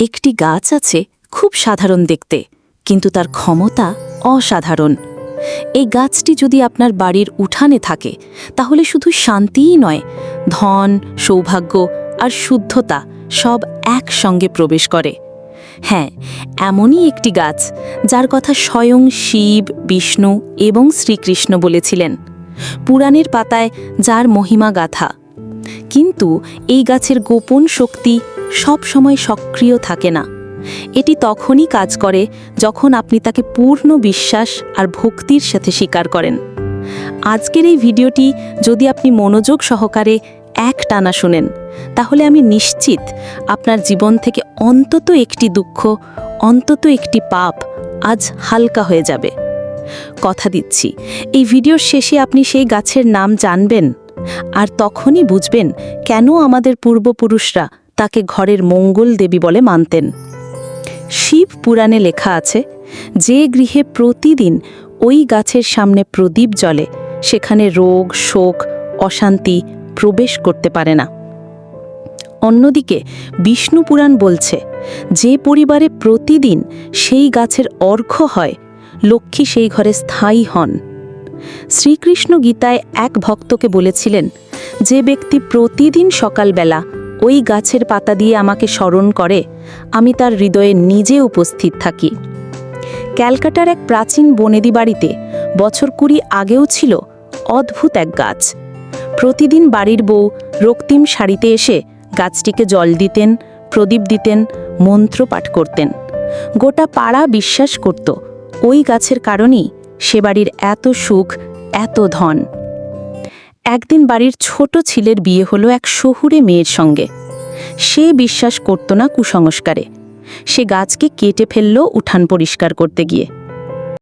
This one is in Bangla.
একটি গাছ আছে খুব সাধারণ দেখতে, কিন্তু তার ক্ষমতা অসাধারণ। এই গাছটি যদি আপনার বাড়ির উঠানে থাকে, তাহলে শুধু শান্তিই নয়, ধন, সৌভাগ্য আর শুদ্ধতা সব একসঙ্গে প্রবেশ করে। হ্যাঁ এমনই একটি গাছ, যার কথা স্বয়ং শিব, বিষ্ণু এবং শ্রীকৃষ্ণ বলেছিলেন, পুরাণের পাতায় যার মহিমা গাথা। কিন্তু এই গাছের গোপন শক্তি সব সময় সক্রিয় থাকে না। এটি তখনই কাজ করে যখন আপনি তাকে পূর্ণ বিশ্বাস আর ভক্তির সাথে স্বীকার করেন। আজকের এই ভিডিওটি যদি আপনি মনোযোগ সহকারে এক টানা শোনেন, তাহলে আমি নিশ্চিত আপনার জীবন থেকে অন্তত একটি দুঃখ, অন্তত একটি পাপ আজ হালকা হয়ে যাবে। কথা দিচ্ছি, এই ভিডিওর শেষে আপনি সেই গাছের নাম জানবেন আর তখনই বুঝবেন কেন আমাদের পূর্বপুরুষরা তাকে ঘরের মঙ্গল দেবী বলে মানতেন। শিব পুরাণে লেখা আছে, যে গৃহে প্রতিদিন ওই গাছের সামনে প্রদীপ জ্বলে, সেখানে রোগ, শোক, অশান্তি প্রবেশ করতে পারে না। অন্যদিকে বিষ্ণু পুরাণ বলছে, যে পরিবারে প্রতিদিন সেই গাছের অর্ঘ্য হয়, লক্ষ্মী সেই ঘরে স্থায়ী হন। শ্রীকৃষ্ণ গীতায় এক ভক্তকে বলেছিলেন, যে ব্যক্তি প্রতিদিন সকালবেলা ওই গাছের পাতা দিয়ে আমাকে স্মরণ করে, আমি তার হৃদয়ে নিজে উপস্থিত থাকি। ক্যালকাটার এক প্রাচীন বনেদি বাড়িতে বছর কুড়ি আগেও ছিল অদ্ভুত এক গাছ। প্রতিদিন বাড়ির বউ রক্তিম শাড়িতে এসে গাছটিকে জল দিতেন, প্রদীপ দিতেন, মন্ত্র পাঠ করতেন। গোটা পাড়া বিশ্বাস করত, ওই গাছের কারণেই সে বাড়ির এত সুখ, এত ধন। একদিন বাড়ির ছোট ছেলের বিয়ে হলো এক শহুরে মেয়ের সঙ্গে। সে বিশ্বাস করত না কুসংস্কারে। সে গাছকে কেটে ফেলল উঠান পরিষ্কার করতে গিয়ে।